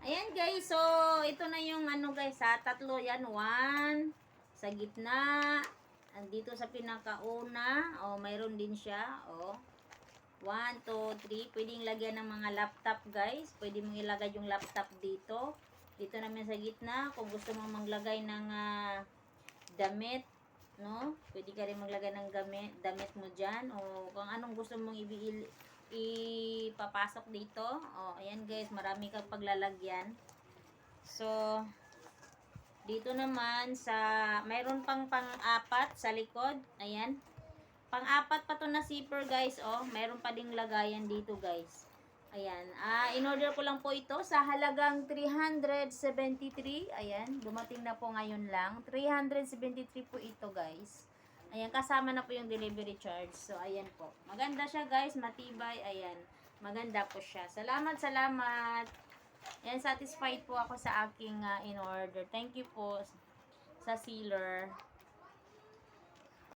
Ayan guys, so ito na yung ano guys ha, tatlo. Yan, one, sa gitna, andito sa pinakauna, o mayroon din siya, o, one, two, three, pwedeng lagyan ng mga laptop guys, pwede mong ilagay yung laptop dito, dito naman sa gitna, kung gusto mong maglagay ng ah, damit, no, pwede ka rin maglagay ng gamit, damit mo dyan, o kung anong gusto mong ibi ipapasok dito. O, ayan guys, marami kang paglalagyan. So, dito naman sa, mayroon pang pang-apat sa likod. Ayan. Pang-apat pa to na zipper guys, oh. Mayroon pa ding lagayan dito guys. Ayan. Ah, in-order ko lang po ito sa halagang 373. Ayan. Dumating na po ngayon lang. 373 po ito guys. Ayan, kasama na po yung delivery charge. So, ayan po. Maganda siya guys, matibay. Ayan, maganda po siya. Salamat, salamat. Ayan, satisfied po ako sa aking ah, in-order. Thank you po sa sealer.